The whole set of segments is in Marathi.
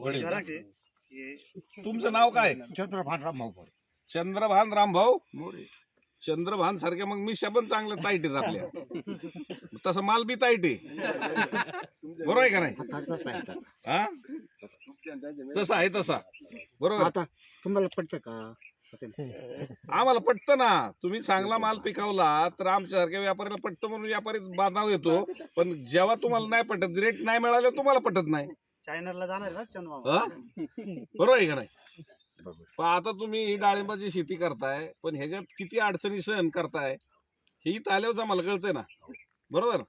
घराचे हे तुमचं नाव काय? चंद्रभान रामभाऊ चंद्रभान रामभाऊ? चंद्रभान सारखे मग मिशा पण चांगल्या ताईट आहेत आपल्या. तसं माल बी ताईट आहे. बरोबर आहे का नाही? आहे तसा. हा? जसा आहे तसा. बरोबर. आता तुम्हाला पडतं का? असेल. आम्हाला पटतं ना. तुम्ही चांगला माल पिकवला तर आमच्यासारख्या व्यापाऱ्याला पटतं म्हणून व्यापारी बांधाव येतो. पण जेव्हा तुम्हाला नाही पटत रेट नाही मिळाले तुम्हाला पटत नाही. जाणार ना हा? बरोबर आहे का नाही? बरोबर. पण आता तुम्ही ही डाळिंबाची शेती करताय पण ह्याच्यात किती अडचणी सहन करताय हे इथं आल्यावर आम्हाला कळतंय ना. बरोबर?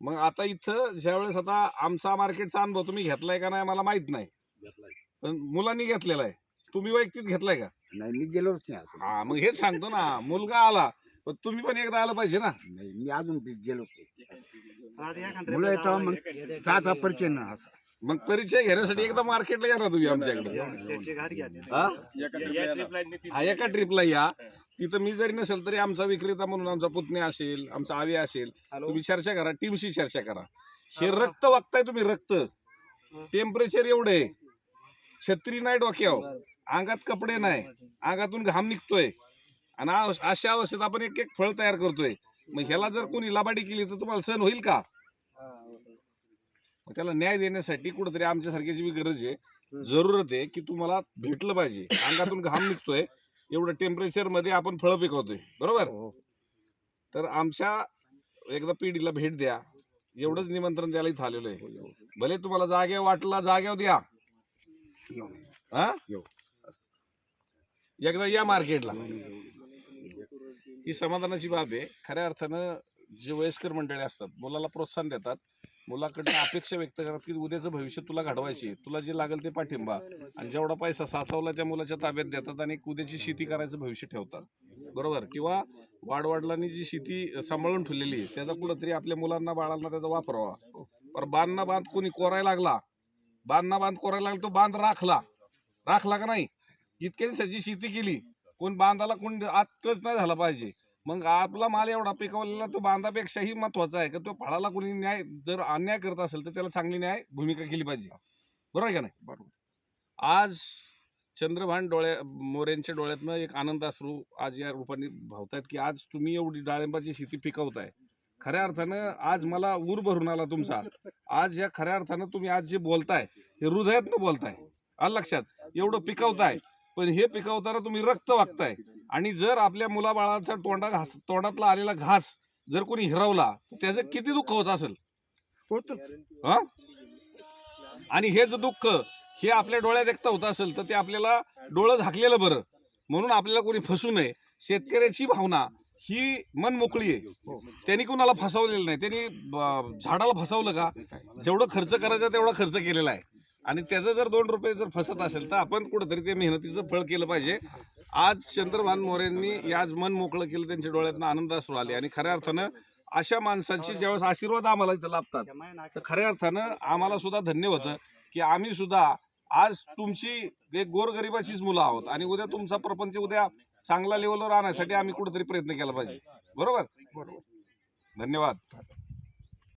मग आता इथं ज्यावेळेस आता आमचा मार्केटचा अनुभव तुम्ही घेतलाय का नाही मला माहीत नाही. पण मुलांनी घेतलेला आहे. तुम्ही वैयक्तिक घेतलाय का? नाही मी गेलोच नाही अजून. हा मग हेच सांगतो ना. मुलगा आला पण तुम्ही पण एकदा आलं पाहिजे ना. नाही मी अजून गेलोच नाही. country मुलं येतं मग परिचय ना असा. मग परिचय घेण्यासाठी एकदा मार्केटला या ना तुम्ही आमच्याकडे. हा? हा एका ट्रिपला या. तिथं मी जरी नसेल तरी आमचा विक्रेता म्हणून आमचा पुतणे असेल आमचा आवी असेल तुम्ही चर्चा करा टीमशी चर्चा करा. हे रक्त वागताय तुम्ही रक्त. टेम्परेचर एवढे छत्री नाही डोक्यावर. अंगात कपडे नाही. अंगातून घाम निघतोय. आणि अशा अवस्थेत आपण एक एक फळ तयार करतोय. मग ह्याला जर कोणी लाबाडी केली तर तुम्हाला सण होईल का? मग त्याला न्याय देण्यासाठी कुठेतरी आमच्यासारख्याची बी गरज आहे जरूरत आहे की तुम्हाला भेटलं पाहिजे. अंगातून घाम निघतोय एवढं टेम्परेचरमध्ये आपण फळं पिकवतोय. बरोबर? हो. तर आमच्या एकदा पिढीला भेट द्या. एवढंच निमंत्रण द्यायला इथं आलेलो आहे. भले तुम्हाला जागेवर वाटला जागेवर द्या. हा. एकदा या मार्केटला. ही समाधानाची बाब आहे. खऱ्या अर्थानं जे वयस्कर मंडळी असतात मुलाला प्रोत्साहन देतात. मुलाकडनं अपेक्षा व्यक्त करतात की उद्याचं भविष्य तुला घडवायची तुला जे लागेल ते पाठिंबा. आणि जेवढा पैसा साचवला त्या मुलाच्या ताब्यात देतात आणि उद्याची शेती करायचं भविष्य ठेवतात. बरोबर? किंवा वाडवडिलांनी जी शेती सांभाळून ठेवलेली आहे त्याचा कुठंतरी आपल्या मुलांना बाळांना त्याचा वापरावा. पर बांधना बांध कोणी कोरायला लागला? बांधना बांध कोरायला लागला तो बांध राखला. राखला का नाही? इतक्या दिवसाची शेती केली. कोण बांधाला कोण आतच नाही झाला पाहिजे. मग आपला माल एवढा पिकवलेला तो बांधापेक्षाही महत्त्वाचा आहे का? तो फळाला कोणी न्याय जर अन्याय करत असेल तर त्याला चांगली न्याय भूमिका केली पाहिजे. बरोबर आहे का नाही? बरोबर. आज चंद्रभान डोळ्या मोऱ्यांच्या डोळ्यातनं एक आनंद अश्रू आज या रूपाने भावतायत की आज तुम्ही एवढी डाळिंबाची शेती पिकवताय. खऱ्या अर्थानं आज मला ऊर भरून आला तुमचा. आज या खऱ्या अर्थानं तुम्ही आज जे बोलताय हे हृदयातनं बोलताय. आलं लक्षात. एवढं पिकवताय. पण हे पिकवताना तुम्ही रक्त वागताय. आणि जर आपल्या मुलाबाळाचा तोंडा घास तोंडातला आलेला घास जर कोणी हिरवला तर त्याचं किती दुःख होत असेल? होतच. हा? आणि हे जे दुःख हे आपल्या डोळ्यात एकटा होत असेल तर ते आपल्याला डोळं झाकलेलं बरं. म्हणून आपल्याला कोणी फसू नये. शेतकऱ्याची भावना ही मन मोकळी आहे. त्यांनी कुणाला फसवलेलं नाही. त्यांनी झाडाला फसवलं का? जेवढं खर्च करायचा तेवढा खर्च केलेला आहे. आणि त्याचं जर दोन रुपये जर फसत असेल तर आपण कुठेतरी ते मेहनतीचं फळ केलं पाहिजे. आज चंद्रभान मोरेंनी आज मन मोकळं केलं त्यांच्या डोळ्यातनं आनंद असू आले. आणि खऱ्या अर्थानं अशा माणसांची ज्यावेळेस आशीर्वाद आम्हाला इथं लाभतात तर खऱ्या अर्थानं आम्हाला सुद्धा धन्य होतं की आम्ही सुद्धा आज तुमची एक गोरगरिबाचीच मुलं आहोत आणि उद्या तुमचा प्रपंच उद्या चांगल्या लेवलवर आणण्यासाठी आम्ही कुठेतरी प्रयत्न केला पाहिजे. बरोबर? बरोबर. धन्यवाद.